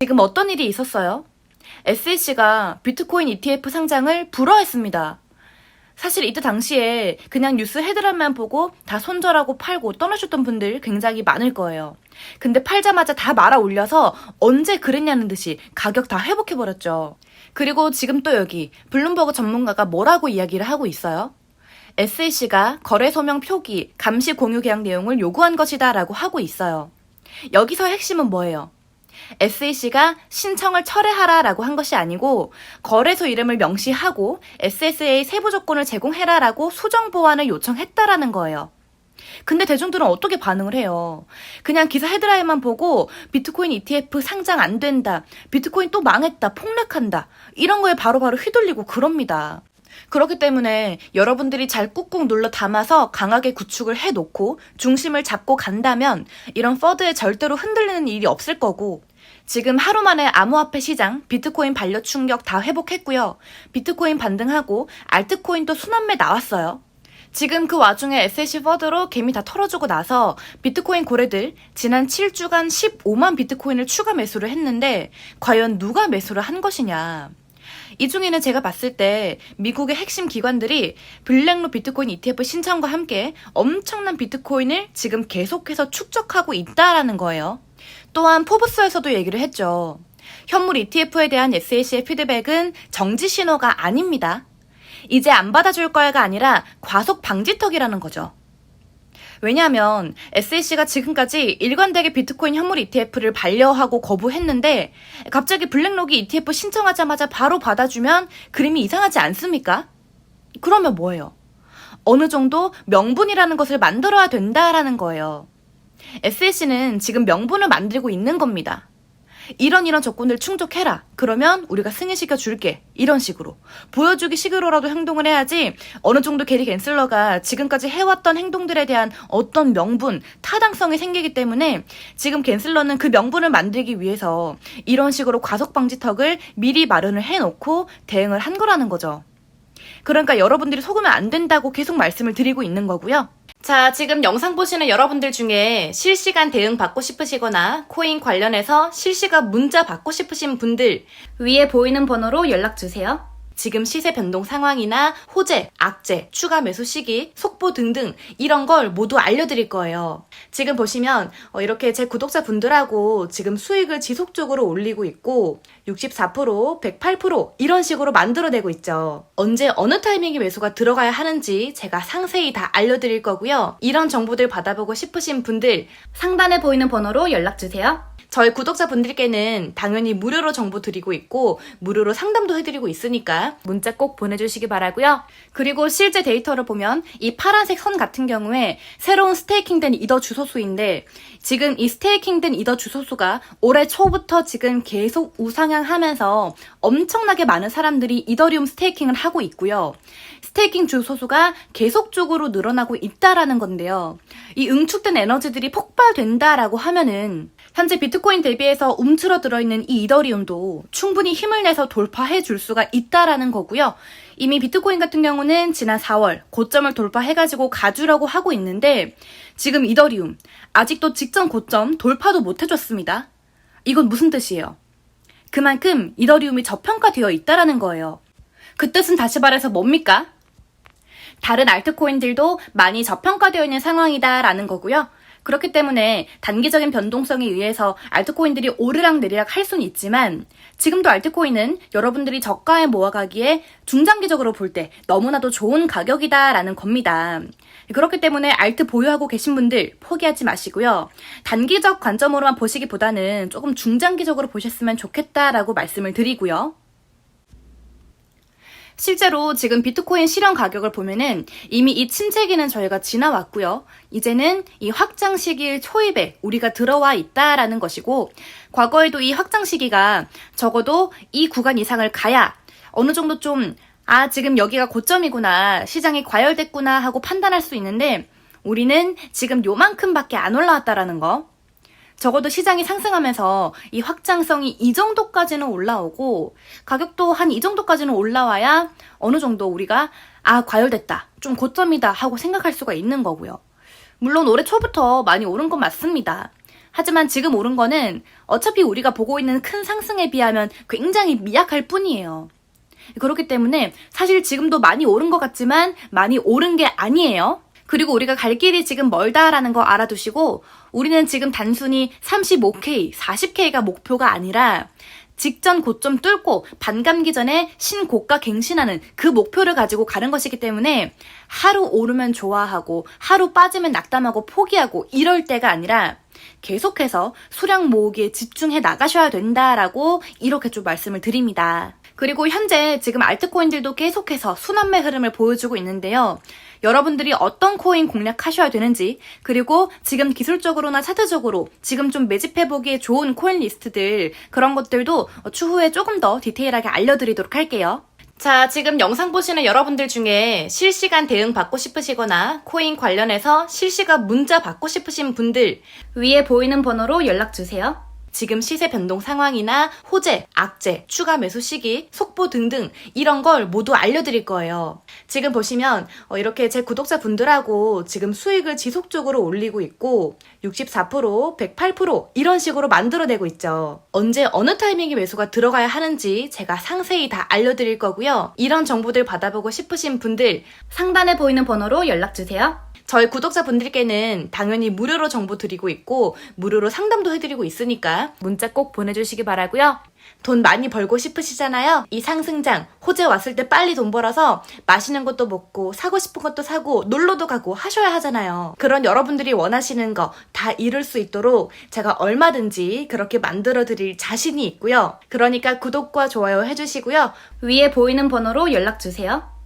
지금 어떤 일이 있었어요? SEC가 비트코인 ETF 상장을 불허했습니다. 사실 이때 당시에 그냥 뉴스 헤드라인만 보고 다 손절하고 팔고 떠나셨던 분들 굉장히 많을 거예요. 근데 팔자마자 다 말아 올려서 언제 그랬냐는 듯이 가격 다 회복해버렸죠. 그리고 지금 또 여기 블룸버그 전문가가 뭐라고 이야기를 하고 있어요? SEC가 거래 소명 표기, 감시 공유 계약 내용을 요구한 것이다 라고 하고 있어요. 여기서 핵심은 뭐예요? SEC가 신청을 철회하라 라고 한 것이 아니고 거래소 이름을 명시하고 SSA 세부 조건을 제공해라 라고 수정 보완을 요청했다라는 거예요. 근데 대중들은 어떻게 반응을 해요? 그냥 기사 헤드라인만 보고 비트코인 ETF 상장 안 된다. 비트코인 또 망했다. 폭락한다. 이런 거에 바로바로 휘둘리고 그럽니다. 그렇기 때문에 여러분들이 잘 꾹꾹 눌러 담아서 강하게 구축을 해놓고 중심을 잡고 간다면 이런 퍼드에 절대로 흔들리는 일이 없을 거고 지금 하루 만에 암호화폐 시장 비트코인 반려 충격 다 회복했고요. 비트코인 반등하고 알트코인도 순환매 나왔어요. 지금 그 와중에 SEC 퍼드로 개미 다 털어주고 나서 비트코인 고래들 지난 7주간 15만 비트코인을 추가 매수를 했는데 과연 누가 매수를 한 것이냐. 이 중에는 제가 봤을 때 미국의 핵심 기관들이 블랙로 비트코인 ETF 신청과 함께 엄청난 비트코인을 지금 계속해서 축적하고 있다라는 거예요. 또한 포브스에서도 얘기를 했죠. 현물 ETF에 대한 SAC의 피드백은 정지 신호가 아닙니다. 이제 안 받아줄 거야가 아니라 과속 방지턱이라는 거죠. 왜냐하면 SAC가 지금까지 일관되게 비트코인 현물 ETF를 반려하고 거부했는데 갑자기 블랙록이 ETF 신청하자마자 바로 받아주면 그림이 이상하지 않습니까? 그러면 뭐예요? 어느 정도 명분이라는 것을 만들어야 된다라는 거예요. SAC는 지금 명분을 만들고 있는 겁니다. 이런 이런 조건들 충족해라. 그러면 우리가 승인시켜 줄게. 이런 식으로. 보여주기 식으로라도 행동을 해야지 어느 정도 게리 갠슬러가 지금까지 해왔던 행동들에 대한 어떤 명분, 타당성이 생기기 때문에 지금 갠슬러는 그 명분을 만들기 위해서 이런 식으로 과속방지턱을 미리 마련을 해놓고 대응을 한 거라는 거죠. 그러니까 여러분들이 속으면 안 된다고 계속 말씀을 드리고 있는 거고요. 자, 지금 영상 보시는 여러분들 중에 실시간 대응 받고 싶으시거나 코인 관련해서 실시간 문자 받고 싶으신 분들 위에 보이는 번호로 연락 주세요. 지금 시세 변동 상황이나 호재, 악재, 추가 매수 시기, 속보 등등 이런 걸 모두 알려드릴 거예요. 지금 보시면 어, 이렇게 제 구독자 분들하고 지금 수익을 지속적으로 올리고 있고 64%, 108% 이런 식으로 만들어내고 있죠. 언제 어느 타이밍에 매수가 들어가야 하는지 제가 상세히 다 알려드릴 거고요. 이런 정보들 받아보고 싶으신 분들 상단에 보이는 번호로 연락 주세요. 저희 구독자분들께는 당연히 무료로 정보 드리고 있고 무료로 상담도 해드리고 있으니까 문자 꼭 보내주시기 바라고요. 그리고 실제 데이터를 보면 이 파란색 선 같은 경우에 새로운 스테이킹된 이더 주소수인데 지금 이 스테이킹된 이더 주소수가 올해 초부터 지금 계속 우상향하면서 엄청나게 많은 사람들이 이더리움 스테이킹을 하고 있고요. 스테이킹 주소수가 계속적으로 늘어나고 있다라는 건데요. 이 응축된 에너지들이 폭발된다라고 하면은 현재 비트 코인 대비해서 움츠러 들어 있는 이 이더리움도 충분히 힘을 내서 돌파해 줄 수가 있다라는 거고요. 이미 비트코인 같은 경우는 지난 4월 고점을 돌파해가지고 가주려고 하고 있는데 지금 이더리움 아직도 직전 고점 돌파도 못 해줬습니다. 이건 무슨 뜻이에요? 그만큼 이더리움이 저평가되어 있다라는 거예요. 그 뜻은 다시 말해서 뭡니까? 다른 알트코인들도 많이 저평가되어 있는 상황이다라는 거고요. 그렇기 때문에 단기적인 변동성에 의해서 알트코인들이 오르락 내리락 할 수는 있지만 지금도 알트코인은 여러분들이 저가에 모아가기에 중장기적으로 볼 때 너무나도 좋은 가격이다라는 겁니다. 그렇기 때문에 알트 보유하고 계신 분들 포기하지 마시고요. 단기적 관점으로만 보시기보다는 조금 중장기적으로 보셨으면 좋겠다라고 말씀을 드리고요. 실제로 지금 비트코인 실현 가격을 보면은 이미 이 침체기는 저희가 지나왔고요. 이제는 이 확장 시기 초입에 우리가 들어와 있다라는 것이고 과거에도 이 확장 시기가 적어도 이 구간 이상을 가야 어느 정도 좀 아, 지금 여기가 고점이구나. 시장이 과열됐구나 하고 판단할 수 있는데 우리는 지금 요만큼밖에 안 올라왔다라는 거. 적어도 시장이 상승하면서 이 확장성이 이 정도까지는 올라오고 가격도 한 이 정도까지는 올라와야 어느 정도 우리가 아 과열됐다 좀 고점이다 하고 생각할 수가 있는 거고요. 물론 올해 초부터 많이 오른 건 맞습니다. 하지만 지금 오른 거는 어차피 우리가 보고 있는 큰 상승에 비하면 굉장히 미약할 뿐이에요. 그렇기 때문에 사실 지금도 많이 오른 것 같지만 많이 오른 게 아니에요. 그리고 우리가 갈 길이 지금 멀다라는 거 알아두시고 우리는 지금 단순히 35K, 40K가 목표가 아니라 직전 고점 뚫고 반감기 전에 신고가 갱신하는 그 목표를 가지고 가는 것이기 때문에 하루 오르면 좋아하고 하루 빠지면 낙담하고 포기하고 이럴 때가 아니라 계속해서 수량 모으기에 집중해 나가셔야 된다라고 이렇게 좀 말씀을 드립니다. 그리고 현재 지금 알트코인들도 계속해서 순환매 흐름을 보여주고 있는데요. 여러분들이 어떤 코인 공략하셔야 되는지, 그리고 지금 기술적으로나 차트적으로 지금 좀 매집해보기에 좋은 코인 리스트들, 그런 것들도 추후에 조금 더 디테일하게 알려드리도록 할게요. 자, 지금 영상 보시는 여러분들 중에 실시간 대응 받고 싶으시거나 코인 관련해서 실시간 문자 받고 싶으신 분들 위에 보이는 번호로 연락 주세요. 지금 시세 변동 상황이나 호재, 악재, 추가 매수 시기, 속보 등등 이런 걸 모두 알려드릴 거예요. 지금 보시면 어, 이렇게 제 구독자분들하고 지금 수익을 지속적으로 올리고 있고 64%, 108% 이런 식으로 만들어내고 있죠. 언제 어느 타이밍에 매수가 들어가야 하는지 제가 상세히 다 알려드릴 거고요. 이런 정보들 받아보고 싶으신 분들 상단에 보이는 번호로 연락 주세요. 저희 구독자분들께는 당연히 무료로 정보 드리고 있고 무료로 상담도 해드리고 있으니까 문자 꼭 보내주시기 바라고요. 돈 많이 벌고 싶으시잖아요. 이 상승장 호재 왔을 때 빨리 돈 벌어서 맛있는 것도 먹고 사고 싶은 것도 사고 놀러도 가고 하셔야 하잖아요. 그런 여러분들이 원하시는 거 다 이룰 수 있도록 제가 얼마든지 그렇게 만들어 드릴 자신이 있고요. 그러니까 구독과 좋아요 해주시고요. 위에 보이는 번호로 연락 주세요.